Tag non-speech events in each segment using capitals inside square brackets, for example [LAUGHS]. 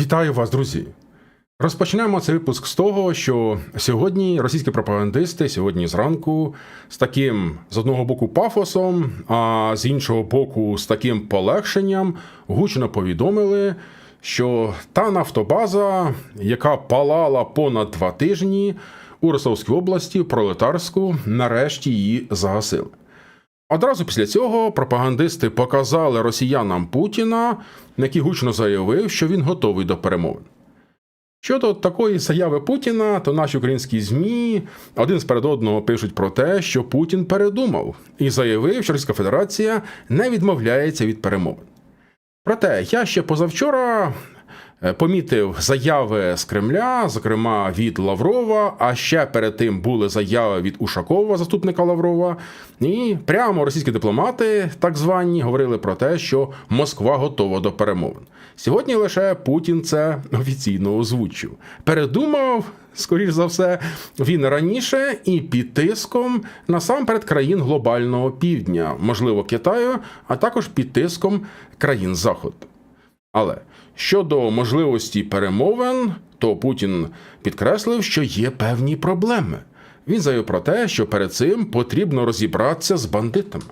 Вітаю вас, друзі! Розпочнемо цей випуск з того, що сьогодні російські пропагандисти сьогодні зранку з таким з одного боку пафосом, а з іншого боку, з таким полегшенням гучно повідомили, що та нафтобаза, яка палала понад два тижні у Ростовській області, пролетарську, нарешті її загасили. Одразу після цього пропагандисти показали росіянам Путіна, який гучно заявив, що він готовий до перемовин. Щодо такої заяви Путіна, то наші українські ЗМІ один сперед одного пишуть про те, що Путін передумав і заявив, що Російська Федерація не відмовляється від перемовин. Проте я ще позавчора помітив заяви з Кремля, зокрема від Лаврова, а ще перед тим були заяви від Ушакова, заступника Лаврова. І прямо російські дипломати, так звані, говорили про те, що Москва готова до перемовин. Сьогодні лише Путін це офіційно озвучив. Передумав, скоріш за все, він раніше і під тиском насамперед країн глобального півдня, можливо, Китаю, а також під тиском країн Заходу. Але щодо можливості перемовин, то Путін підкреслив, що є певні проблеми. Він заявив про те, що перед цим потрібно розібратися з бандитами.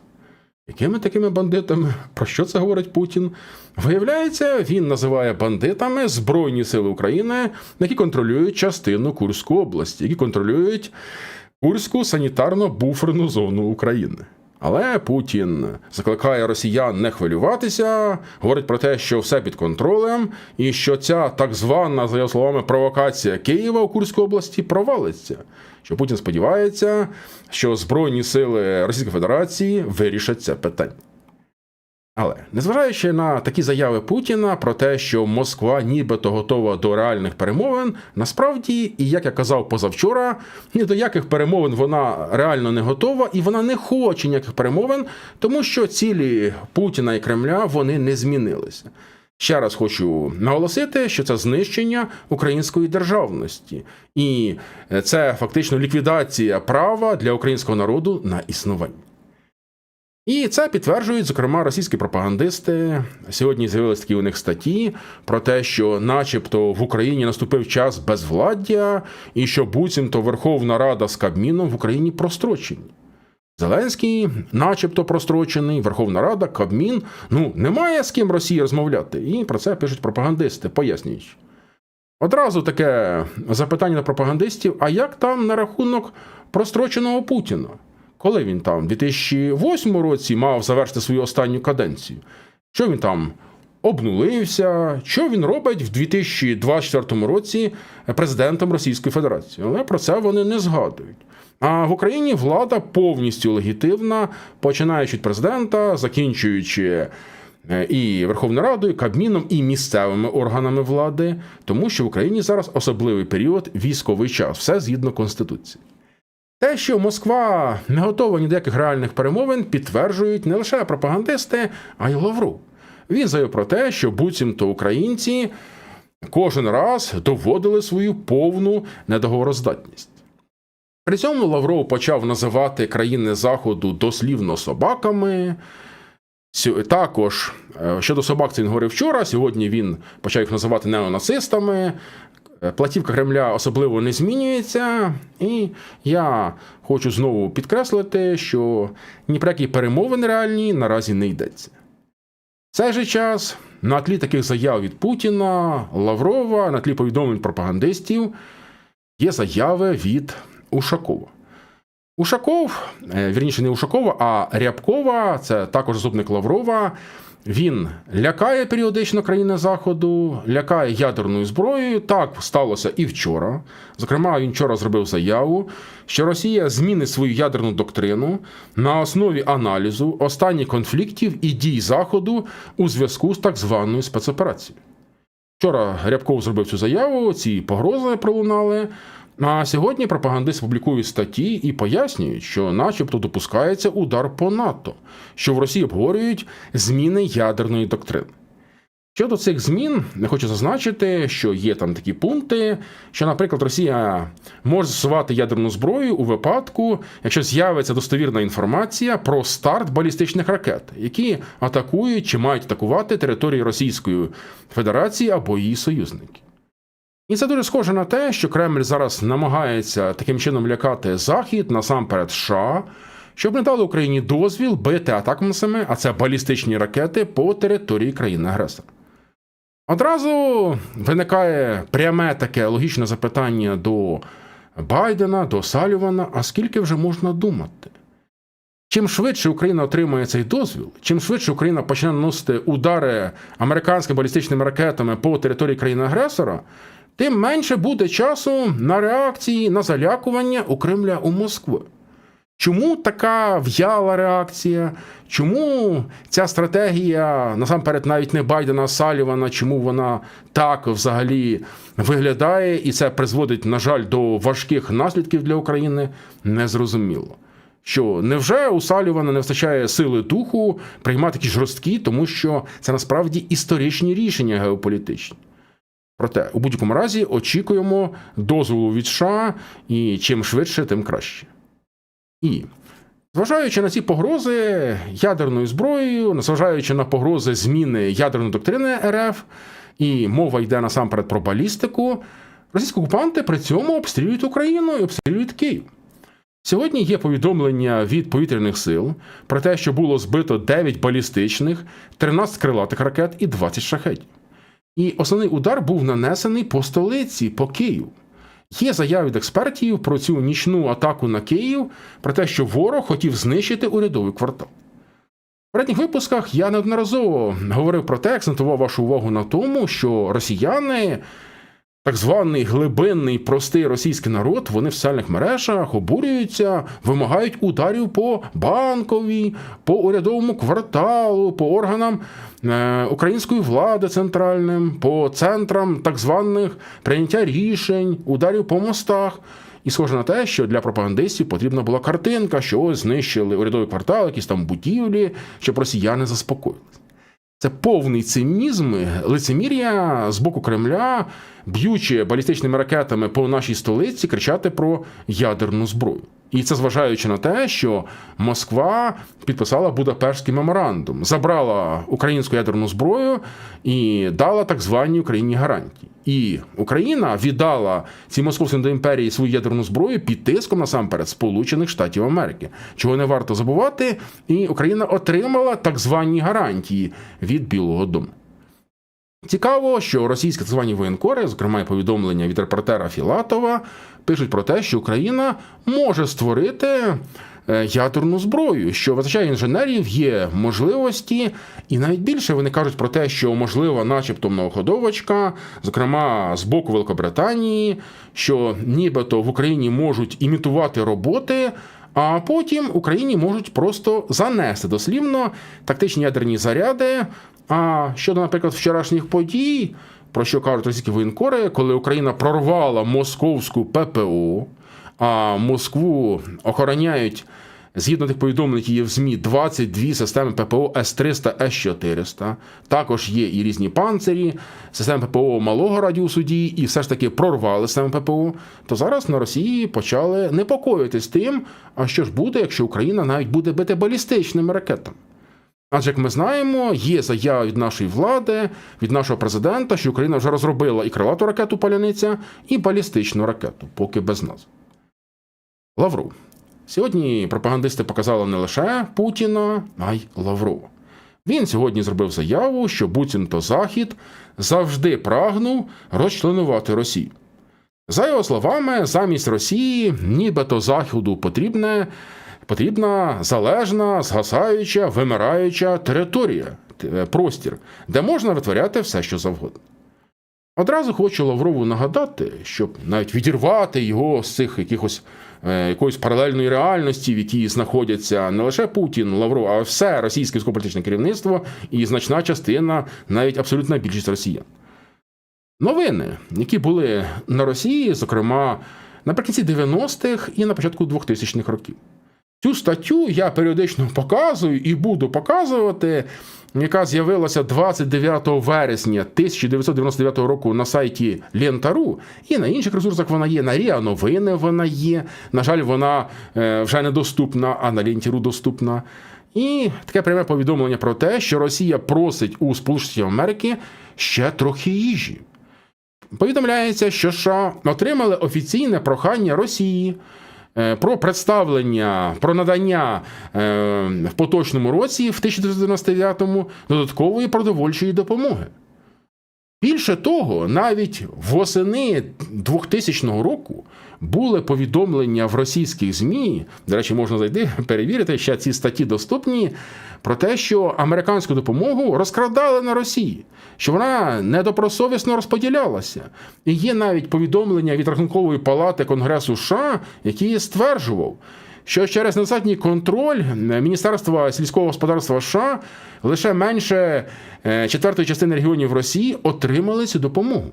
Якими такими бандитами? Про що це говорить Путін? Виявляється, він називає бандитами Збройні сили України, які контролюють частину Курської області, які контролюють Курську санітарно-буферну зону України. Але Путін закликає росіян не хвилюватися, говорить про те, що все під контролем, і що ця так звана, за його словами, провокація Києва у Курській області провалиться. Що Путін сподівається, що Збройні сили Російської Федерації вирішать це питання. Але незважаючи на такі заяви Путіна про те, що Москва нібито готова до реальних перемовин, насправді, і як я казав позавчора, ні до яких перемовин вона реально не готова, і вона не хоче ніяких перемовин, тому що цілі Путіна і Кремля вони не змінилися. Ще раз хочу наголосити, що це знищення української державності, і це фактично ліквідація права для українського народу на існування. І це підтверджують, зокрема, російські пропагандисти. Сьогодні з'явилися такі у них статті про те, що, начебто, в Україні наступив час безвладдя, і що буцімто Верховна Рада з Кабміном в Україні прострочені. Зеленський, начебто, прострочений, Верховна Рада, Кабмін. Ну, немає з ким Росії розмовляти. І про це пишуть пропагандисти, пояснюючи. Одразу таке запитання до пропагандистів: а як там на рахунок простроченого Путіна? Коли він там, у 2008 році мав завершити свою останню каденцію? Що він там обнулився? Що він робить в 2024 році президентом Російської Федерації? Але про це вони не згадують. А в Україні влада повністю легітимна, починаючи від президента, закінчуючи е, і Верховною Радою, Кабміном, і місцевими органами влади, тому що в Україні зараз особливий період військовий час, все згідно Конституції. Те, що Москва не готова ні до яких реальних перемовин, підтверджують не лише пропагандисти, а й Лавров. Він заявив про те, що буцімто українці кожен раз доводили свою повну недоговороздатність. При цьому Лавров почав називати країни Заходу дослівно собаками. Також щодо собак, це він говорив вчора. Сьогодні він почав їх називати неонацистами. Платівка Кремля особливо не змінюється, і я хочу знову підкреслити, що ні про які перемовини реальні наразі не йдеться. В цей же час на тлі таких заяв від Путіна, Лаврова, на тлі повідомлень пропагандистів є заяви від Ушакова. Ушаков, вірніше, не Ушакова, а Рябкова, це також заступник Лаврова. Він лякає періодично країни Заходу, лякає ядерною зброєю. Так сталося і вчора. Зокрема, він вчора зробив заяву, що Росія змінить свою ядерну доктрину на основі аналізу останніх конфліктів і дій Заходу у зв'язку з так званою спецоперацією. Вчора Рябков зробив цю заяву, ці погрози пролунали. А сьогодні пропагандисти публікують статті і пояснюють, що, начебто, допускається удар по НАТО, що в Росії обговорюють зміни ядерної доктрини. Щодо цих змін, я хочу зазначити, що є там такі пункти, що, наприклад, Росія може застосувати ядерну зброю у випадку, якщо з'явиться достовірна інформація про старт балістичних ракет, які атакують чи мають атакувати території Російської Федерації або її союзників. І це дуже схоже на те, що Кремль зараз намагається таким чином лякати Захід насамперед США, щоб не дали Україні дозвіл бити атакамсами, а це балістичні ракети по території країни-агресора. Одразу виникає пряме таке логічне запитання до Байдена, до Салювана: а скільки вже можна думати? Чим швидше Україна отримає цей дозвіл, чим швидше Україна почне наносити удари американськими балістичними ракетами по території країни-агресора, тим менше буде часу на реакції на залякування у Кремля у Москву. Чому така в'яла реакція? Чому ця стратегія насамперед навіть не Байдена а Салівана, чому вона так взагалі виглядає, і це призводить, на жаль, до важких наслідків для України? Незрозуміло. Що невже у Салівана не вистачає сили духу приймати такі жорсткі, тому що це насправді історичні рішення геополітичні. Проте, у будь-якому разі, очікуємо дозволу від США, і чим швидше, тим краще. І зважаючи на ці погрози ядерною зброєю, незважаючи на погрози зміни ядерної доктрини РФ, і мова йде насамперед про балістику, російські окупанти при цьому обстрілюють Україну і обстрілюють Київ. Сьогодні є повідомлення від повітряних сил про те, що було збито 9 балістичних, 13 крилатих ракет і 20 шахетів. І основний удар був нанесений по столиці, по Києву. Є заяви від експертів про цю нічну атаку на Київ, про те, що ворог хотів знищити урядовий квартал. В передніх випусках я неодноразово говорив про те, акцентував вашу увагу на тому, що росіяни, так званий глибинний простий російський народ, вони в соціальних мережах обурюються, вимагають ударів по банковій, по урядовому кварталу, по органам е, української влади центральним, по центрам так званих прийняття рішень, ударів по мостах. І схоже на те, що для пропагандистів потрібна була картинка, що ось знищили урядовий квартал, якісь там будівлі, щоб росіяни заспокоїлись. Це повний цинізм, лицемір'я з боку Кремля, б'ючи балістичними ракетами по нашій столиці, кричати про ядерну зброю. І це зважаючи на те, що Москва підписала Будапештський меморандум, забрала українську ядерну зброю і дала так звані Україні гарантії. І Україна віддала цій московській імперії свою ядерну зброю під тиском насамперед Сполучених Штатів Америки, чого не варто забувати, і Україна отримала так звані гарантії від Білого Дому. Цікаво, що російські так звані воєнкори, зокрема і повідомлення від репортера Філатова, пишуть про те, що Україна може створити е, ядерну зброю, що визначає інженерів, є можливості, і навіть більше вони кажуть про те, що можлива, начебто, многоходовочка, зокрема з боку Великобританії, що нібито в Україні можуть імітувати роботи. А потім Україні можуть просто занести дослівно тактичні ядерні заряди. А щодо, наприклад, вчорашніх подій, про що кажуть російські воєнкори, коли Україна прорвала московську ППО, а Москву охороняють. Згідно тих повідомлень, які є в ЗМІ, 22 системи ППО С-300, С-400. Також є і різні панцирі, системи ППО малого радіусу дії, і все ж таки прорвали системи ППО. То зараз на Росії почали непокоїтись тим, а що ж буде, якщо Україна навіть буде бити балістичними ракетами. Адже, як ми знаємо, є заява від нашої влади, від нашого президента, що Україна вже розробила і крилату ракету Паляниця, і балістичну ракету, поки без нас. Лавров. Сьогодні пропагандисти показали не лише Путіна, а й Лаврова. Він сьогодні зробив заяву, що буцімто Захід завжди прагнув розчленувати Росію. За його словами, замість Росії, нібито Заходу потрібне, потрібна залежна, згасаюча, вимираюча територія, е, простір, де можна витворяти все, що завгодно. Одразу хочу Лаврову нагадати, щоб навіть відірвати його з цих якихось е, якоїсь паралельної реальності, в якій знаходяться не лише Путін, Лавров, а все російське військово-політичне керівництво і значна частина, навіть абсолютна більшість росіян. Новини, які були на Росії, зокрема наприкінці 90-х і на початку 2000-х років. Цю статтю я періодично показую і буду показувати, яка з'явилася 29 вересня 1999 року на сайті Лентару, і на інших ресурсах вона є. На Ріа Новини вона є. На жаль, вона е, вже недоступна, а на Лентіру доступна. І таке пряме повідомлення про те, що Росія просить у Сполучених Америки ще трохи їжі. Повідомляється, що США отримали офіційне прохання Росії про представлення, про надання е, в поточному році, в 1999-му, додаткової продовольчої допомоги. Більше того, навіть восени 2000 року були повідомлення в російських ЗМІ, до речі, можна зайти, [LAUGHS] перевірити, ще ці статті доступні, про те, що американську допомогу розкрадали на Росії, що вона недобросовісно розподілялася. І є навіть повідомлення від Рахункової палати Конгресу США, який стверджував, що через недостатній контроль Міністерства сільського господарства США лише менше е, четвертої частини регіонів Росії отримали цю допомогу.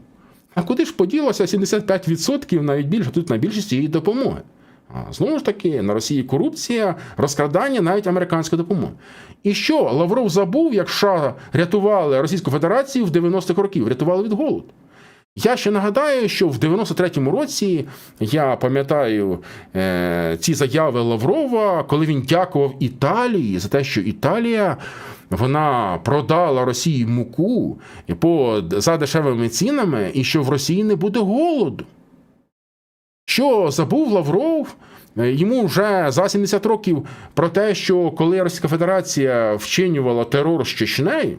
А куди ж поділося 75% навіть більше тут на більшість цієї допомоги? Знову ж таки, на Росії корупція, розкрадання навіть американської допомоги. І що Лавров забув, як США рятували Російську Федерацію в 90-х років, рятували від голоду. Я ще нагадаю, що в 93-му році я пам'ятаю е, ці заяви Лаврова, коли він дякував Італії за те, що Італія вона продала Росії муку по за дешевими цінами, і що в Росії не буде голоду. Що забув Лавров? Йому вже за 70 років про те, що коли Російська Федерація вчинювала терор з Чечнею,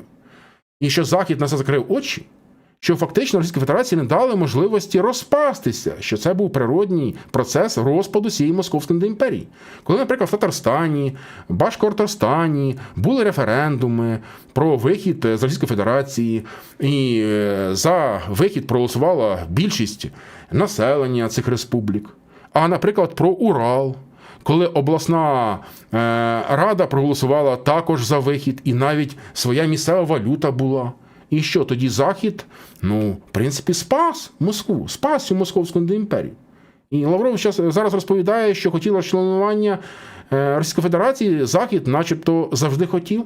і що Захід на це закрив очі, що фактично Російській Федерації не дали можливості розпастися, що це був природній процес розпаду цієї Московської імперії. Коли, наприклад, в Татарстані, Башкортостані були референдуми про вихід з Російської Федерації, і е, за вихід проголосувала більшість населення цих республік. А, наприклад, про Урал. Коли обласна е, рада проголосувала також за вихід, і навіть своя місцева валюта була. І що тоді Захід, ну, в принципі, спас Москву, спас цю Московську імперію. І Лавров щас, зараз розповідає, що хотіла членування е, Російської Федерації, Захід, начебто, завжди хотів.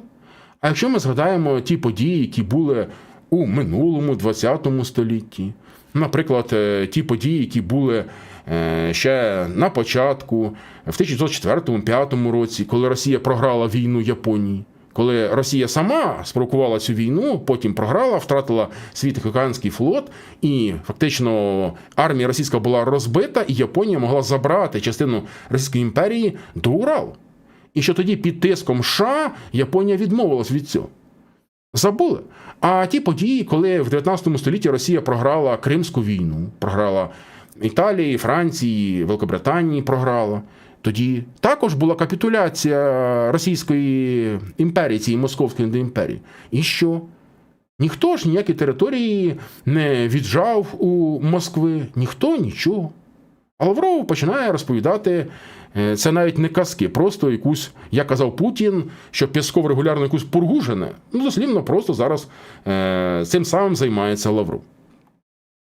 А якщо ми згадаємо ті події, які були у минулому 20 столітті, наприклад, е, ті події, які були е, ще на початку, в 1904-1905 році, коли Росія програла війну Японії. Коли Росія сама спровокувала цю війну, потім програла, втратила свій Тихоокеанський флот, і фактично армія російська була розбита, і Японія могла забрати частину Російської імперії до Уралу. І що тоді під тиском США Японія відмовилась від цього. Забули. А ті події, коли в 19 столітті Росія програла Кримську війну, програла Італії, Франції, Великобританії програла. Тоді також була капітуляція Російської імперії, цієї Московської імперії. І що? Ніхто ж ніякі території не віджав у Москви, ніхто нічого. А Лавров починає розповідати е, це навіть не казки, просто якусь, як казав Путін, що Пєсков регулярно якусь пургу жене. Ну, дослівно, просто зараз е, цим самим займається Лавров.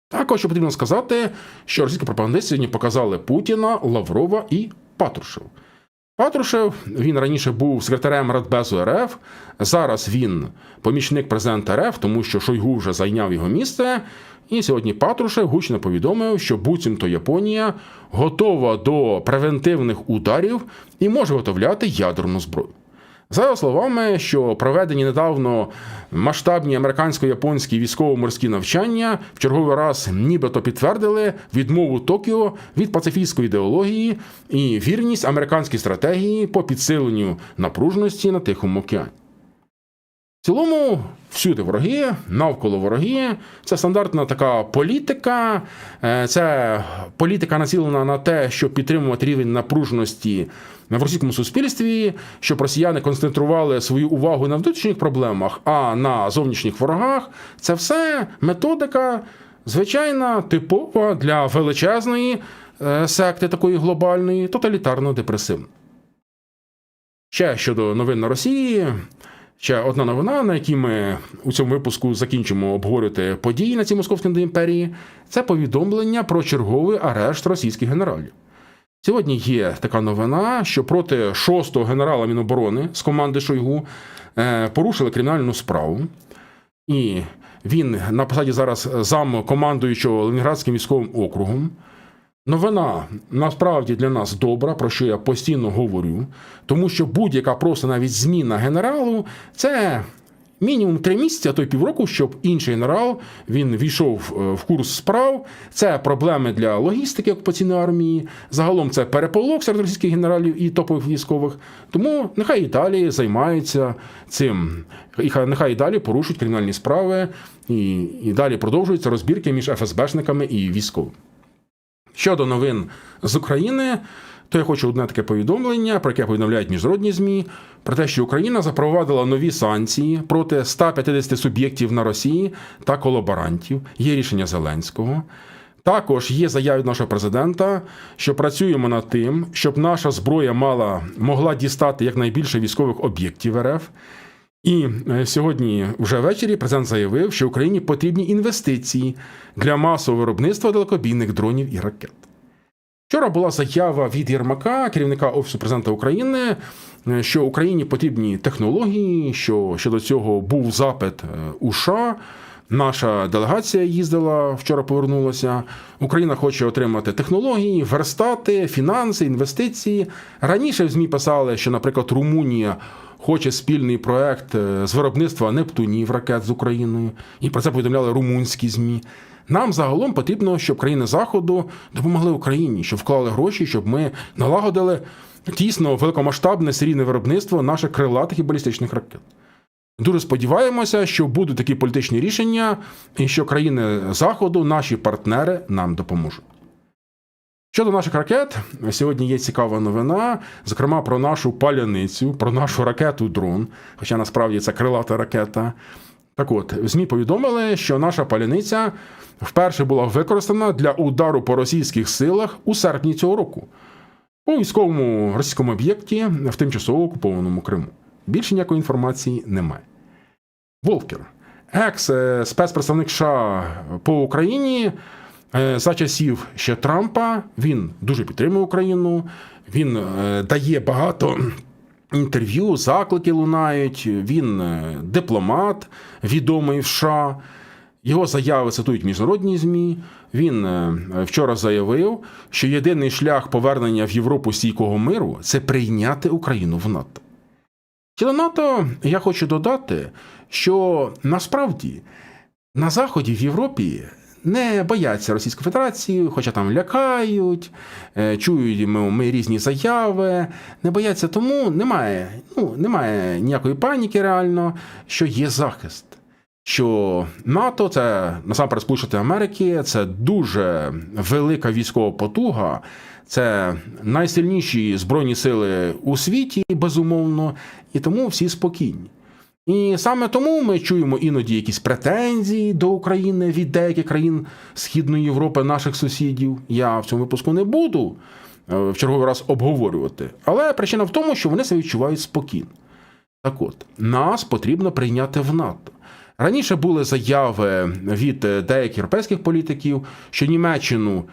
Також потрібно сказати, що російські пропагандисти сьогодні показали Путіна, Лаврова і Патрушев. Патрушев він раніше був секретарем Радбезу РФ. Зараз він помічник президента РФ, тому що Шойгу вже зайняв його місце. І сьогодні Патрушев гучно повідомив, що буцімто Японія готова до превентивних ударів і може виготовляти ядерну зброю. За його словами, що проведені недавно масштабні американсько-японські військово-морські навчання в черговий раз нібито підтвердили відмову Токіо від пацифійської ідеології і вірність американській стратегії по підсиленню напруженості на Тихому океані. Цілому, всюди вороги, навколо вороги. Це стандартна така політика. Е, Це політика націлена на те, щоб підтримувати рівень напруженості в російському суспільстві, щоб росіяни концентрували свою увагу на внутрішніх проблемах, а на зовнішніх ворогах. Це все методика, звичайна, типова для величезної е, секти такої глобальної, тоталітарно-депресивної. Ще щодо новин на Росії. Ще одна новина, на якій ми у цьому випуску закінчимо обговорювати події на цій московській імперії, це повідомлення про черговий арешт російських генералів. Сьогодні є така новина, що проти шостого генерала Міноборони з команди Шойгу е, порушили кримінальну справу. І він на посаді зараз зам командуючого Ленінградським військовим округом. Новина насправді для нас добра, про що я постійно говорю, тому що будь-яка просто навіть зміна генералу це мінімум три місяці, а то й півроку, щоб інший генерал він війшов е, в курс справ. Це проблеми для логістики окупаційної армії. Загалом це переполох серед російських генералів і топових військових. Тому нехай і далі займаються цим, і нехай і далі порушують кримінальні справи, і, і далі продовжуються розбірки між ФСБшниками і військовими. Щодо новин з України, то я хочу одне таке повідомлення, про яке повідомляють міжнародні ЗМІ, про те, що Україна запровадила нові санкції проти 150 суб'єктів на Росії та колаборантів. Є рішення Зеленського. Також є заяви нашого президента, що працюємо над тим, щоб наша зброя мала могла дістати якнайбільше військових об'єктів РФ. І е, сьогодні, вже ввечері, президент заявив, що Україні потрібні інвестиції для масового виробництва далекобійних дронів і ракет. Вчора була заява від Єрмака, керівника Офісу президента України, е, що Україні потрібні технології, що щодо цього був запит е, у США. Наша делегація їздила вчора, повернулася. Україна хоче отримати технології, верстати, фінанси, інвестиції. Раніше в ЗМІ писали, що, наприклад, Румунія хоче спільний проект е, з виробництва Нептунів ракет з Україною, і про це повідомляли румунські ЗМІ. Нам загалом потрібно, щоб країни Заходу допомогли Україні, щоб вклали гроші, щоб ми налагодили тісно великомасштабне серійне виробництво наших крилатих і балістичних ракет. Дуже сподіваємося, що будуть такі політичні рішення, і що країни Заходу, наші партнери, нам допоможуть. Щодо наших ракет, сьогодні є цікава новина, зокрема про нашу паляницю, про нашу ракету дрон, хоча насправді це крилата ракета. Так от, ЗМІ повідомили, що наша паляниця вперше була використана для удару по російських силах у серпні цього року по військовому російському об'єкті в тимчасово окупованому Криму. Більше ніякої інформації немає. Волкер, екс е, спецпредставник США по Україні за часів ще Трампа. Він дуже підтримує Україну. Він е, дає багато інтерв'ю, заклики лунають. Він е, дипломат, відомий в США. Його заяви цитують міжнародні ЗМІ. Він е, вчора заявив, що єдиний шлях повернення в Європу стійкого миру це прийняти Україну в НАТО. Щодо НАТО, я хочу додати, що насправді на Заході в Європі не бояться Російської Федерації, хоча там лякають, е, чують ми, ми різні заяви. Не бояться тому, немає, ну, немає ніякої паніки реально, що є захист. Що НАТО це насамперед Сполучені Америки, це дуже велика військова потуга, це найсильніші збройні сили у світі, безумовно, і тому всі спокійні. І саме тому ми чуємо іноді якісь претензії до України від деяких країн Східної Європи, наших сусідів. Я в цьому випуску не буду е, в черговий раз обговорювати. Але причина в тому, що вони себе відчувають спокійно. Так от, нас потрібно прийняти в НАТО. Раніше були заяви від деяких європейських політиків, що Німеччину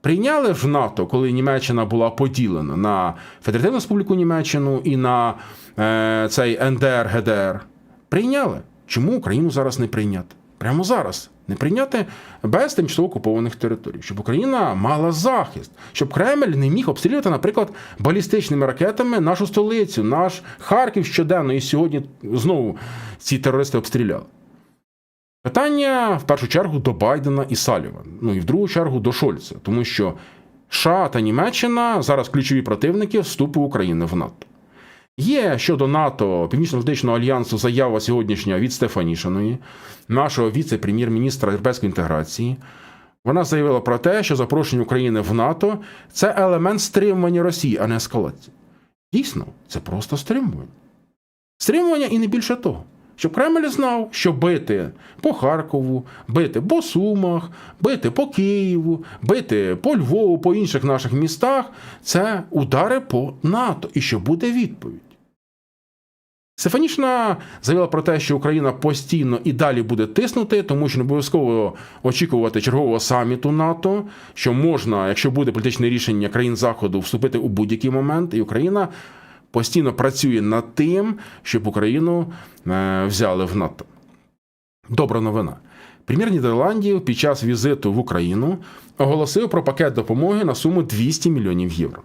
прийняли в НАТО, коли Німеччина була поділена на Федеративну Республіку Німеччину і на е, цей НДР ГДР. Прийняли. Чому Україну зараз не прийняти? Прямо зараз не прийняти без тимчасово окупованих територій, щоб Україна мала захист, щоб Кремль не міг обстрілювати, наприклад, балістичними ракетами нашу столицю, наш Харків щоденно, і сьогодні знову ці терористи обстріляли. Питання в першу чергу до Байдена і Саліван, ну і в другу чергу до Шольца, тому що США та Німеччина зараз ключові противники вступу України в НАТО. Є щодо НАТО Північно-Атлантичного альянсу заява сьогоднішня від Стефанішиної, нашого віце-прем'єр-міністра європейської інтеграції. Вона заявила про те, що запрошення України в НАТО це елемент стримування Росії, а не ескалації. Дійсно, це просто стримування. Стримування і не більше того. Щоб Кремль знав, що бити по Харкову, бити по Сумах, бити по Києву, бити по Львову, по інших наших містах це удари по НАТО і що буде відповідь. Стефанішна заявила про те, що Україна постійно і далі буде тиснути, тому що не обов'язково очікувати чергового саміту НАТО, що можна, якщо буде політичне рішення країн Заходу, вступити у будь-який момент, і Україна постійно працює над тим, щоб Україну е, взяли в НАТО. Добра новина. Прем'єр Нідерландів під час візиту в Україну оголосив про пакет допомоги на суму 200 мільйонів євро.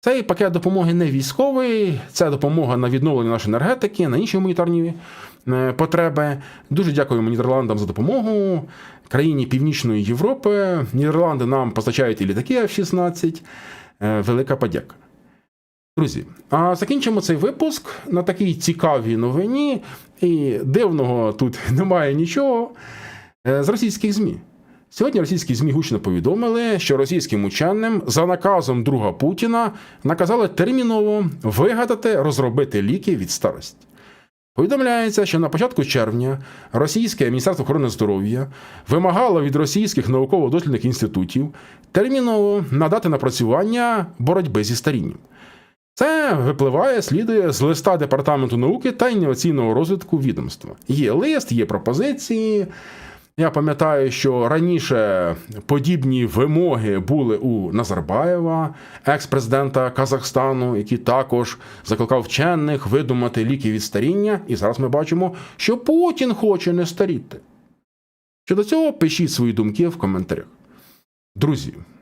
Цей пакет допомоги не військовий, це допомога на відновлення нашої енергетики, на інші гуманітарні е, потреби. Дуже дякуємо Нідерландам за допомогу. Країні Північної Європи. Нідерланди нам постачають і літаки F-16. Е, Велика подяка. Друзі, а закінчимо цей випуск на такій цікавій новині. І дивного тут [LAUGHS] немає нічого. Е, З російських ЗМІ. Сьогодні російські ЗМІ гучно повідомили, що російським ученим за наказом друга Путіна наказали терміново вигадати, розробити ліки від старості. Повідомляється, що на початку червня російське Міністерство охорони здоров'я вимагало від російських науково-дослідних інститутів терміново надати напрацювання боротьби зі старінням. Це випливає, слідує з листа Департаменту науки та інноваційного розвитку відомства. Є лист, є пропозиції. Я пам'ятаю, що раніше подібні вимоги були у Назарбаєва, екс-президента Казахстану, який також закликав вчених видумати ліки від старіння. І зараз ми бачимо, що Путін хоче не старіти. Щодо цього пишіть свої думки в коментарях. Друзі,